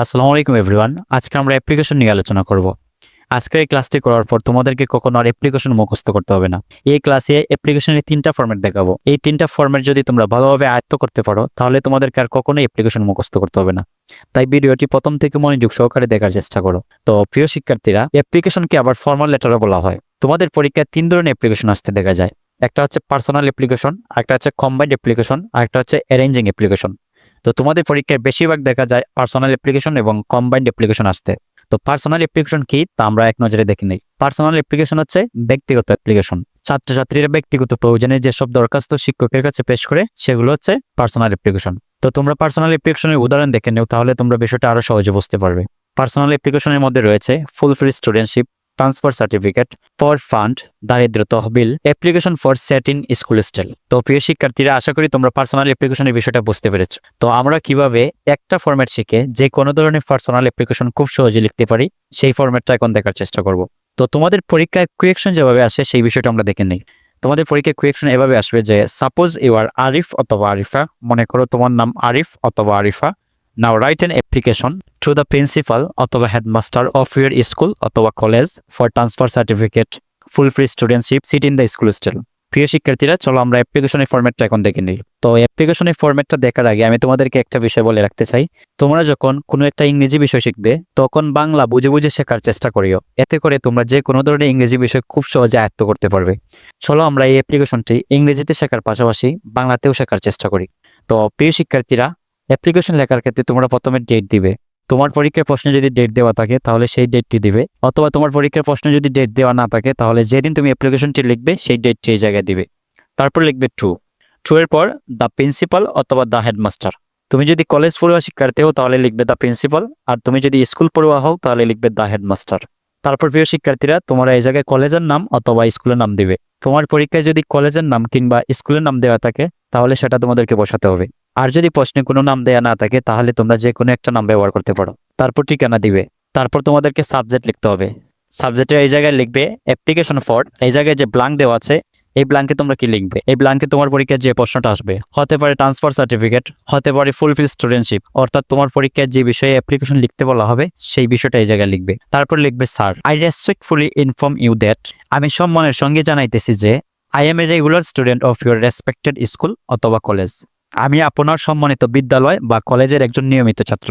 আসসালামু আলাইকুম এভরিওয়ান আজকে আমরা অ্যাপ্লিকেশন নিয়ে আলোচনা করব। আজকের এই ক্লাসটি করার পর তোমাদেরকে কখনো আর অ্যাপ্লিকেশন মুখস্থ করতে হবে না। এই ক্লাসে অ্যাপ্লিকেশনের তিনটা ফর্মেট দেখাবো। এই তিনটা ফর্মেট যদি তোমরা ভালোভাবে আয়ত্ত করতে পারো, তাহলে তোমাদেরকে আর কখনোই অ্যাপ্লিকেশন মুখস্থ করতে হবে না। তাই ভিডিওটি প্রথম থেকে মনোযোগ সহকারে দেখার চেষ্টা করো। তো প্রিয় শিক্ষার্থীরা অ্যাপ্লিকেশনকে আবার ফর্মাল লেটারও বলা হয়। তোমাদের পরীক্ষায় তিন ধরনের অ্যাপ্লিকেশন আসতে দেখা যায়। একটা হচ্ছে পার্সোনাল অ্যাপ্লিকেশন একটা হচ্ছে কম্বাইন্ড অ্যাপ্লিকেশন আর একটা হচ্ছে অ্যারেঞ্জিং অ্যাপ্লিকেশন তো তোমাদের পরীক্ষায় বেশিরভাগ দেখা যায় পার্সোনাল অ্যাপ্লিকেশন এবং কম্বাইন্ড অ্যাপ্লিকেশন আসতে। তো পার্সোনাল অ্যাপ্লিকেশন কি? তা আমরা এক নজরে দেখে নিই। পার্সোনাল অ্যাপ্লিকেশন হচ্ছে ব্যক্তিগত অ্যাপ্লিকেশন ছাত্রছাত্রীরা ব্যক্তিগত প্রয়োজনে যেসব দরখাস্ত শিক্ষকের কাছে পেশ করে, সেগুলো হচ্ছে পার্সোনাল অ্যাপ্লিকেশন তো তোমরা পার্সোনাল অ্যাপ্লিকেশনের উদাহরণ দেখে নেও, তাহলে তোমরা বিষয়টা আরও সহজে বুঝতে পারবে। পার্সোনাল অ্যাপ্লিকেশনের মধ্যে রয়েছে full free studentship transfer certificate for fund দারিদ্র তহবিল application for seat in school style তো প্রিয় শিক্ষার্থীরা, আশা করি তোমরা পার্সোনাল অ্যাপ্লিকেশনের বিষয়টা বুঝতে পেরেছ। তো আমরা কীভাবে একটা ফরম্যাট শিখে যে কোনো ধরনের পার্সোনাল অ্যাপ্লিকেশন খুব সহজে লিখতে পারি, সেই ফরম্যাটটা এখন দেখার চেষ্টা করব। তো তোমাদের পরীক্ষায় কুয়েকশন যেভাবে আসে, সেই বিষয়টা আমরা দেখে নিই। তোমাদের পরীক্ষায় কুয়েকশন এভাবে আসবে যে সাপোজ ইউ আর আরিফ অথবা আরিফা মনে করো তোমার নাম আরিফ অথবা Arifa now write an application to the principal অথবা হেডমাস্টার অফ ইউর স্কুল অথবা college for transfer certificate full free studentship seat in the school stall প্রিয় শিক্ষার্থীরা, চলো আমরা অ্যাপ্লিকেশনের ফরম্যাটটা এখন দেখে নিই। তো অ্যাপ্লিকেশনের ফরম্যাটটা দেখার আগে আমি তোমাদেরকে একটা বিষয় বলে রাখতে চাই। তোমরা যখন কোনো একটা ইংরেজি বিষয় শিখবে, তখন বাংলা বুঝে বুঝে শেখার চেষ্টা করিও। এতে করে তোমরা যে কোনো ধরনের ইংরেজি বিষয় খুব সহজে আয়ত্ত করতে পারবে। চলো আমরা এই অ্যাপ্লিকেশনটি ইংরেজিতে শেখার পাশাপাশি বাংলাতেও শেখার চেষ্টা করি। তো প্রিয় শিক্ষার্থীরা অ্যাপ্লিকেশন লেখার ক্ষেত্রে তোমরা প্রথমে ডেট দিবে। তোমার পরীক্ষার প্রশ্নে যদি ডেট দেওয়া থাকে, তাহলে সেই ডেটটি দিবে। অথবা তোমার পরীক্ষার প্রশ্নে যদি ডেট দেওয়া না থাকে, তাহলে যেদিন তুমি অ্যাপ্লিকেশনটি লিখবে, সেই ডেটটি এই জায়গায় দিবে। তারপর লিখবে ট্রু ট্রু এর পর দ্য প্রিন্সিপাল অথবা দ্য হেডমাস্টার তুমি যদি কলেজ পড়ুয়া শিক্ষার্থী হও, তাহলে লিখবে দ্য প্রিন্সিপাল আর তুমি যদি স্কুল পড়ুয়া হও, তাহলে লিখবে দ্য হেডমাস্টার তারপর প্রিয় শিক্ষার্থীরা, তোমরা এই জায়গায় কলেজের নাম অথবা স্কুলের নাম দিবে। তোমার পরীক্ষায় যদি কলেজের নাম কিংবা স্কুলের নাম দেওয়া থাকে, তাহলে সেটা তোমাদেরকে বসাতে হবে। আর যদি প্রশ্নে কোনো নাম দেয়া না থাকে, তাহলে তোমরা যে কোনো একটা নাম ব্যবহার করতে পারো। তারপর ঠিকানা দিবে। তারপর তোমাদেরকে সাবজেক্ট লিখতে হবে। সাবজেক্টে এই জায়গায় লিখবে অ্যাপ্লিকেশন ফর এই জায়গায় যে ব্লাঙ্ক দেওয়া আছে, এই ব্লাঙ্কে তোমরা কি লিখবে? এই ব্লাঙ্কে তোমার পরীক্ষায় যে প্রশ্নটা আসবে, হতে পারে ট্রান্সফার সার্টিফিকেট হতে পারে ফুলফিল স্টুডেন্টশিপ অর্থাৎ তোমার পরীক্ষায় যে বিষয়ে অ্যাপ্লিকেশন লিখতে বলা হবে, সেই বিষয়টা এই জায়গায় লিখবে। তারপর লিখবে sir I respectfully inform you that আমি সম্মানের সঙ্গে জানাইতেছি যে I am a regular student of your respected school অথবা কলেজ আমি আপনার সম্মানিত বিদ্যালয় বা কলেজের একজন নিয়মিত ছাত্র।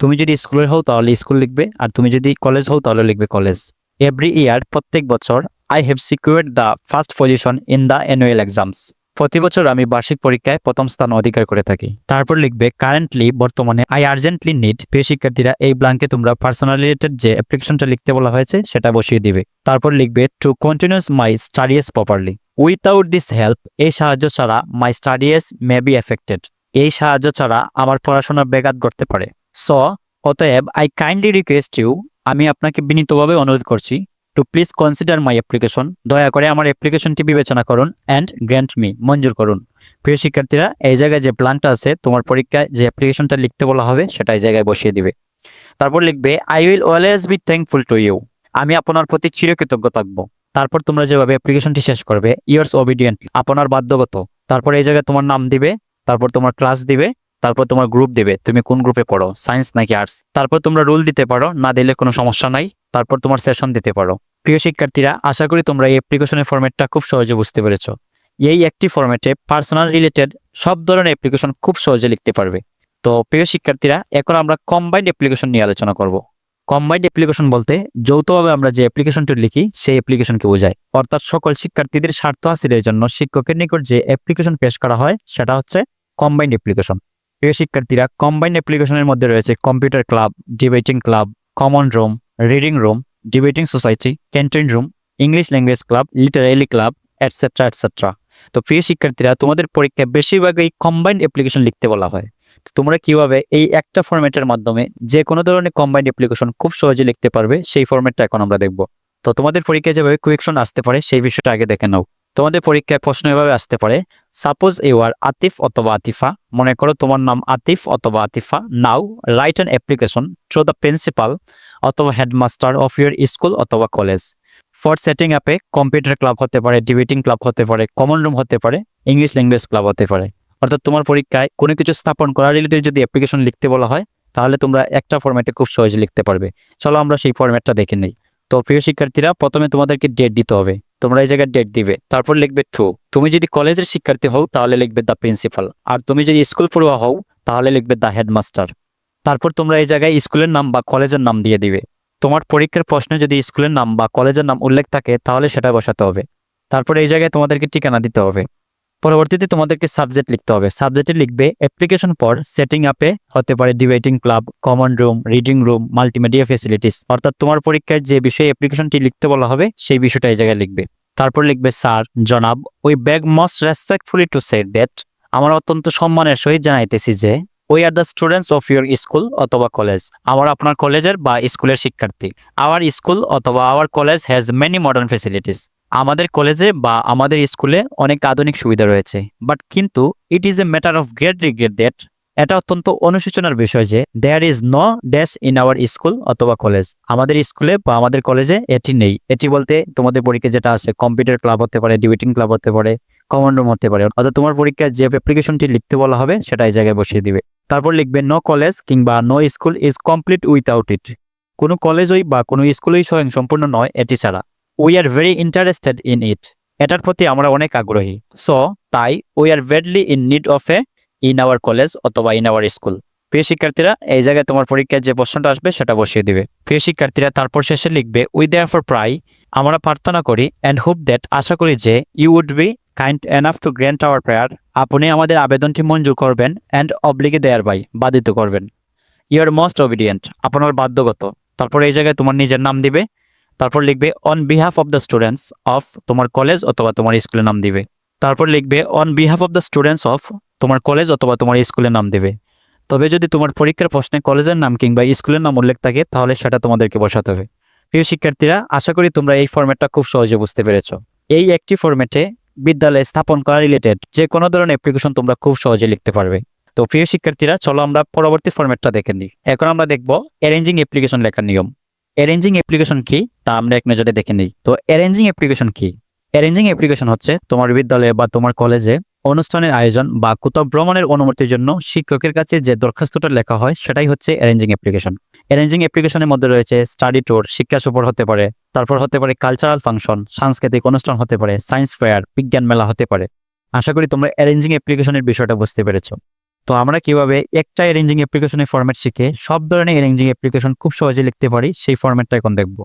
তুমি যদি স্কুলের হও তাহলে স্কুল লিখবে আর তুমি যদি কলেজ হও তাহলে লিখবে কলেজ। এভরি ইয়ার প্রত্যেক বছর I have secured the first position in the annual exams প্রতি বছর আমি বার্ষিক পরীক্ষায় প্রথম স্থান অধিকার করে থাকি। তারপর লিখবে কারেন্টলি বর্তমানে আই আর্জেন্টলি নিড প্রিয় শিক্ষার্থীরা, এই ব্লাঙ্কে তোমরা পার্সোনাল রিলেটেড যে অ্যাপ্লিকেশনটা লিখতে বলা হয়েছে, সেটা বসিয়ে দিবে। তারপর লিখবে to continues my studies properly without this help এই সাহায্য ছাড়া my studies may be affected এই সাহায্য ছাড়া আমার পড়াশোনা ব্যাঘাত করতে পারে। স অতএব আই কাইন্ডলি রিকোয়েস্ট ইউ আমি আপনাকে বিনীতভাবে অনুরোধ করছি to please consider my application দয়া করে আমার অ্যাপ্লিকেশনটি বিবেচনা করুন অ্যান্ড গ্র্যান্ট মি মঞ্জুর করুন। প্রিয় শিক্ষার্থীরা, এই জায়গায় যে প্ল্যানটা আছে, তোমার পরীক্ষায় যে অ্যাপ্লিকেশনটা লিখতে বলা হবে, সেটা এই জায়গায় বসিয়ে দিবে। তারপর লিখবে I will always be thankful to you আমি আপনার প্রতি চিরকৃতজ্ঞ থাকব। তারপর তোমরা যেভাবে অ্যাপ্লিকেশনটি শেষ করবে ইয়ার্স অবিডিয়েন্ট আপনার বাধ্যগত। তারপর এই জায়গায় তোমার নাম দিবে, তারপর তোমার ক্লাস দিবে, তারপর তোমার গ্রুপ দিবে। তুমি কোন গ্রুপে পড়ো সায়েন্স নাকি আর্টস তারপর তোমরা রুল দিতে পারো, না দিলে কোনো সমস্যা নাই, তারপর তোমার সেশন দিতে পারো। প্রিয় শিক্ষার্থীরা, আশা করি তোমরা এই অ্যাপ্লিকেশনের ফরম্যাটটা খুব সহজে বুঝতে পেরেছ। এই একটি ফরম্যাটে পার্সোনাল রিলেটেড সব ধরনের অ্যাপ্লিকেশন খুব সহজে লিখতে পারবে। তো প্রিয় শিক্ষার্থীরা, এখন আমরা কম্বাইন্ড অ্যাপ্লিকেশন নিয়ে আলোচনা করব। কম্বাইন্ড অ্যাপ্লিকেশন বলতে যৌথভাবে আমরা যে অ্যাপ্লিকেশনটি লিখি, সেই অ্যাপ্লিকেশনকে বোঝায়। অর্থাৎ সকল শিক্ষার্থীদের স্বার্থ হাসিলের জন্য শিক্ষকের নিকট যে অ্যাপ্লিকেশন পেশ করা হয়, সেটা হচ্ছে কম্বাইন্ড অ্যাপ্লিকেশন প্রিয় শিক্ষার্থীরা কম্বাইন্ড অ্যাপ্লিকেশনের মধ্যে রয়েছে computer club debating club common room reading room debating society canteen room English language club literally club etcetera etcetera তো প্রিয় শিক্ষার্থীরা, তোমাদের পরীক্ষায় বেশিরভাগই কম্বাইন্ড অ্যাপ্লিকেশন লিখতে বলা হয়। তো তোমরা কীভাবে এই একটা ফরম্যাটের মাধ্যমে যে কোনো ধরনের কম্বাইন্ড অ্যাপ্লিকেশন খুব সহজে লিখতে পারবে, সেই ফরম্যাটটা এখন আমরা দেখব। তো তোমাদের পরীক্ষায় যেভাবে কুয়েকশন আসতে পারে, সেই বিষয়টা আগে দেখে নাও। তোমাদের পরীক্ষায় প্রশ্ন এভাবে আসতে পারে সাপোজ ইউ আর আতিফ অথবা আতিফা মনে করো তোমার নাম আতিফ অথবা Atifa now write an application through the principal অথবা হেডমাস্টার অফ ইউর স্কুল অথবা কলেজ ফর সেটিং আপে কম্পিউটার ক্লাব হতে পারে ডিবেটিং ক্লাব হতে পারে কমন রুম হতে পারে ইংলিশ ল্যাঙ্গুয়েজ ক্লাব হতে পারে। অর্থাৎ তোমার পরীক্ষায় কোনো কিছু স্থাপন করা রিলেটেড যদি অ্যাপ্লিকেশন লিখতে বলা হয়, তাহলে তোমরা একটা ফর্ম্যাটে খুব সহজে লিখতে পারবে। চলো আমরা সেই ফরম্যাটটা দেখে নিই। তো প্রিয় শিক্ষার্থীরা, প্রথমে তোমাদেরকে ডেট দিতে হবে। তোমরা এই জায়গায় ডেট দিবে, তারপর লিখবে ট্রু তুমি যদি কলেজের শিক্ষার্থী হও, তাহলে লিখবে দ্য প্রিন্সিপাল আর তুমি যদি স্কুল পড়ুয়া হও, তাহলে লিখবে দ্য হেডমাস্টার তারপর তোমরা এই জায়গায় স্কুলের নাম বা কলেজের নাম দিয়ে দিবে। তোমার পরীক্ষার প্রশ্নে যদি স্কুলের নাম বা কলেজের নাম উল্লেখ থাকে, তাহলে সেটা বসাতে হবে। তারপর এই জায়গায় তোমাদেরকে ঠিকানা দিতে হবে। পরবর্তীতে তোমাদেরকে সাবজেক্ট লিখতে হবে। সাবজেক্টে লিখবে অ্যাপ্লিকেশন পর সেটিং আপে হতে পারে debating club common room reading room multimedia facilities অর্থাৎ তোমার পরীক্ষায় যে বিষয়ে অ্যাপ্লিকেশনটি লিখতে বলা হবে, সেই বিষয়টা এই জায়গায় লিখবে। তারপর লিখবে স্যার জনাব we beg most respectfully to state that আমার অত্যন্ত সম্মানের সহিত জানাইতেছি যে we are the students of your school অথবা কলেজ আমার আপনার কলেজের বা স্কুলের শিক্ষার্থী। আওয়ার স্কুল অথবা our college has many modern facilities আমাদের কলেজে বা আমাদের স্কুলে অনেক আধুনিক সুবিধা রয়েছে। বাট কিন্তু it is a matter of great regret that এটা অত্যন্ত অনুশোচনার বিষয় যে there is no dash in our school অথবা কলেজ আমাদের স্কুলে বা আমাদের কলেজে এটি নেই। এটি বলতে তোমাদের পরীক্ষা যেটা আছে কম্পিউটার ক্লাব হতে পারে ডিবেটিং ক্লাব হতে পারে কমন রুম হতে পারে। অর্থাৎ তোমার পরীক্ষায় যে অ্যাপ্লিকেশনটি লিখতে বলা হবে সেটা এই জায়গায় বসিয়ে দিবে। তারপর লিখবে নো কলেজ কিংবা no school is complete without it কোনো কলেজই বা কোনো স্কুলই স্বয়ং সম্পূর্ণ নয়, এটি ছাড়া। We are very interested in it এটার প্রতি আমরা অনেক আগ্রহী। সো তাই we are badly in need of a in our college অথবা ইন আওয়ার স্কুল প্রিয় শিক্ষার্থীরা, এই জায়গায় তোমার পরীক্ষায় যে প্রশ্নটা আসবে সেটা বসিয়ে দিবে। প্রিয় শিক্ষার্থীরা, তারপর শেষে লিখবে উই দেয়ার ফর প্রাই আমরা প্রার্থনা করি অ্যান্ড হোপ দ্যাট আশা করি যে you would be kind enough to grant our prayer আপনি আমাদের আবেদনটি মঞ্জুর করবেন অ্যান্ড অবলিগে দেয়ার বাই বাধিত করবেন। ইউর মোস্ট অবিডিয়েন্ট আপনার বাধ্যগত। তারপর এই জায়গায় তোমার নিজের নাম দিবে। তারপর লিখবে on behalf of the students of তোমার কলেজ অথবা তোমার স্কুলের নাম দিবে। তারপর লিখবে on behalf of the students of তোমার কলেজ অথবা তোমার স্কুলের নাম দেবে। তবে যদি তোমার পরীক্ষার প্রশ্নে কলেজের নাম কিংবা স্কুলের নাম উল্লেখ থাকে, তাহলে সেটা তোমাদেরকে বসাতে হবে। প্রিয় শিক্ষার্থীরা, আশা করি তোমরা এই ফরম্যাটটা খুব সহজে বুঝতে পেরেছ। এই একটি ফরম্যাটে বিদ্যালয়ে স্থাপন করা রিলেটেড যে কোনো ধরনের অ্যাপ্লিকেশন তোমরা খুব সহজে লিখতে পারবে। তো প্রিয় শিক্ষার্থীরা, চলো আমরা পরবর্তী ফর্মেটটা দেখে নিই। এখন আমরা দেখব অ্যারেঞ্জিং অ্যাপ্লিকেশন লেখার নিয়ম। অ্যারেঞ্জিং অ্যাপ্লিকেশন কি তা আমরা এক নজরে দেখে নিই। তো অ্যারেঞ্জিং অ্যাপ্লিকেশন কি অ্যারেঞ্জিং অ্যাপ্লিকেশন হচ্ছে তোমার বিদ্যালয়ে বা তোমার কলেজে অনুষ্ঠানের আয়োজন বা কোথাও ভ্রমণের অনুমতির জন্য শিক্ষকের কাছে যে দরখাস্তটা লেখা হয়, সেটাই হচ্ছে অ্যারেঞ্জিং অ্যাপ্লিকেশন অ্যারেঞ্জিং অ্যাপ্লিকেশনের মধ্যে রয়েছে স্টাডি ট্যুর শিক্ষা সফর হতে পারে, তারপর হতে পারে কালচারাল ফাংশন সাংস্কৃতিক অনুষ্ঠান হতে পারে সায়েন্স ফেয়ার বিজ্ঞান মেলা হতে পারে। আশা করি তোমরা অ্যারেঞ্জিং অ্যাপ্লিকেশনের বিষয়টা বুঝতে পেরেছ। তো আমরা কীভাবে একটা অ্যারেঞ্জিং অ্যাপ্লিকেশনের ফরম্যাট শিখে সব ধরনের অ্যারেঞ্জিং অ্যাপ্লিকেশন খুব সহজে লিখতে পারি, সেই ফরম্যাটটা এখন দেখব।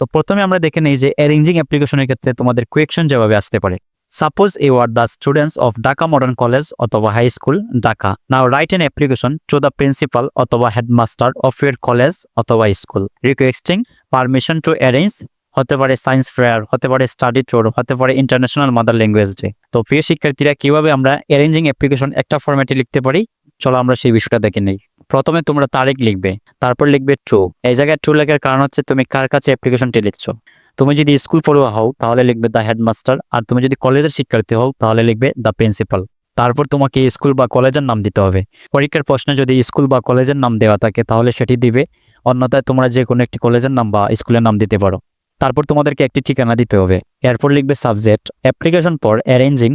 তো প্রথমে আমরা দেখে নেই যে অ্যারেঞ্জিং অ্যাপ্লিকেশনের ক্ষেত্রে তোমাদের কোয়েকশন যেভাবে আসতে পারে। Suppose you are the students of Dhaka modern college অথবা high school Dhaka now write an application to the principal অথবা হেডমাস্টার অফ ইউর কলেজ অথবা school requesting permission to arrange হতে পারে সায়েন্স ফেয়ার হতে পারে স্টাডি ট্যুর হতে পারে international mother language day তো প্রিয় শিক্ষার্থীরা, কীভাবে আমরা অ্যারেঞ্জিং অ্যাপ্লিকেশন একটা ফরম্যাটে লিখতে পারি? চলো আমরা সেই বিষয়টা দেখে নেই। প্রথমে তোমরা তারিখ লিখবে, তারপর লিখবে ট্রু এই জায়গায় ট্রু লেখার কারণ হচ্ছে তুমি কার কাছে অ্যাপ্লিকেশনটি লিখছো? তুমি যদি স্কুল পড়ুয়া হও, তাহলে লিখবে দ্য হেডমাস্টার আর তুমি যদি কলেজের শিক্ষার্থী হও, তাহলে লিখবে দ্য প্রিন্সিপাল তারপর তোমাকে স্কুল বা কলেজের নাম দিতে হবে। পরীক্ষার প্রশ্নে যদি স্কুল বা কলেজের নাম দেওয়া থাকে, তাহলে সেটি দিবে। অন্যথায় তোমরা যে কোনো একটি কলেজের নাম বা স্কুলের নাম দিতে পারো। তারপর তোমাদেরকে একটি ঠিকানা দিতে হবে। এরপর লিখবে সাবজেক্ট, অ্যাপ্লিকেশন পর অ্যারেঞ্জিং।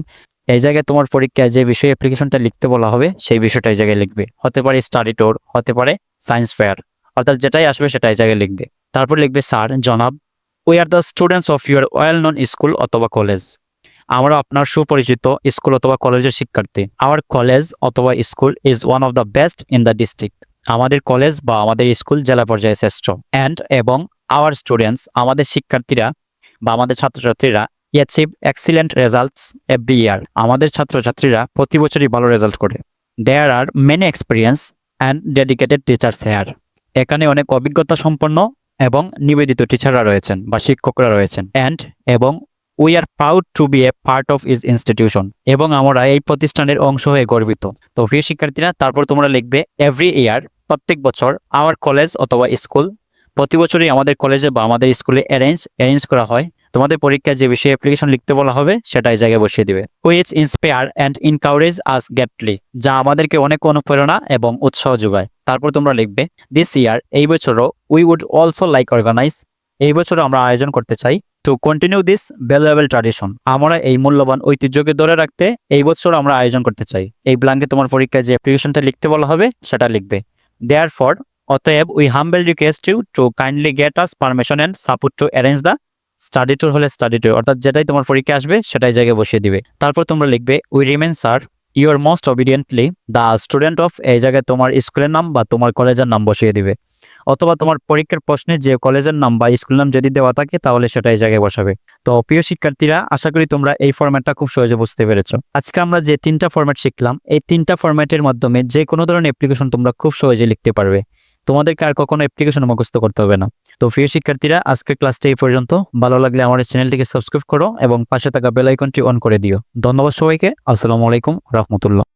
এই জায়গায় তোমার পরীক্ষায় যে বিষয়ে অ্যাপ্লিকেশনটা লিখতে বলা হবে, সেই বিষয়টা এই জায়গায় লিখবে। হতে পারে স্টাডি ট্যুর, হতে পারে সায়েন্স ফেয়ার। অর্থাৎ যেটাই আসবে সেটা এই জায়গায় লিখবে। তারপর লিখবে, স্যার, জনাব we are the students of your well known school অথবা কলেজ আমরা আপনার সুপরিচিত স্কুল অথবা কলেজের শিক্ষার্থী। আওয়ার কলেজ অথবা school is one of the best in the district আমাদের কলেজ বা আমাদের স্কুল জেলা পর্যায়ে শ্রেষ্ঠ। অ্যান্ড এবং আওয়ার স্টুডেন্টস আমাদের শিক্ষার্থীরা বা আমাদের ছাত্রছাত্রীরা achieve excellent results every year আমাদের ছাত্রছাত্রীরা প্রতি বছরই ভালো রেজাল্ট করে। There are many experience and dedicated teachers here এখানে অনেক অভিজ্ঞতা সম্পন্ন এবং নিবেদিত টিচাররা রয়েছেন বা শিক্ষকরা রয়েছেন। অ্যান্ড এবং we are proud to be a part of is institution এবং আমরা এই প্রতিষ্ঠানের অংশ হয়ে গর্বিত। তো প্রিয় শিক্ষার্থীরা, তারপর তোমরা লিখবে এভরি ইয়ার প্রত্যেক বছর আওয়ার কলেজ অথবা স্কুল প্রতি বছরই আমাদের কলেজে বা আমাদের স্কুলে অ্যারেঞ্জ অ্যারেঞ্জ করা হয়। তোমাদের পরীক্ষায় যে বিষয়ে অ্যাপ্লিকেশন লিখতে বলা হবে, সেটা এই জায়গায় বসিয়ে দিবে। Which inspire and encourage us greatly যা আমাদেরকে অনেক অনুপ্রেরণা এবং উৎসাহ যোগায়। তারপর তোমরা লিখবে দিস ইয়ার এই বছরও we would also like organize এই বছরও আমরা আয়োজন করতে চাই to continue this valuable tradition আমরা এই মূল্যবান ঐতিহ্যকে ধরে রাখতে এই বছর আমরা আয়োজন করতে চাই। এই ব্লাঙ্কে তোমার পরীক্ষায় যে অ্যাপ্লিকেশনটা লিখতে বলা হবে, সেটা লিখবে। দেয়ার ফর অতএব we humbly request you to kindly get us permission and support to arrange the study tour হলে স্টাডি ট্যুর অর্থাৎ যেটাই তোমার পরীক্ষা আসবে, সেটাই জায়গায় বসিয়ে দিবে। তারপর তোমরা লিখবে we remain sir your most obediently the student of এই জায়গায় তোমার স্কুলের নাম বা তোমার কলেজের নাম বসিয়ে দিবে। অথবা তোমার পরীক্ষার প্রশ্নে যে কলেজের নাম বা স্কুল নাম যদি দেওয়া থাকে, তাহলে সেটা এই জায়গায় বসাবে। তো প্রিয় শিক্ষার্থীরা, আশা করি তোমরা এই ফরম্যাটটা খুব সহজে বুঝতে পেরেছ। আজকে আমরা যে তিনটা ফরম্যাট শিখলাম, এই তিনটা ফরম্যাটের মাধ্যমে যে কোনো ধরনের অ্যাপ্লিকেশন তোমরা খুব সহজে লিখতে পারবে। তোমাদেরকে আর কখনো অ্যাপ্লিকেশন মুখস্থ করতে হবে না। তো প্রিয় শিক্ষার্থীরা, আজকের ক্লাসটা এই পর্যন্ত। ভালো লাগলে আমার চ্যানেলটিকে সাবস্ক্রাইব করো এবং পাশে থাকা বেলাইকনটি অন করে দিও। ধন্যবাদ সবাইকে। আসসালামু আলাইকুম, রহমতুল্লাহ।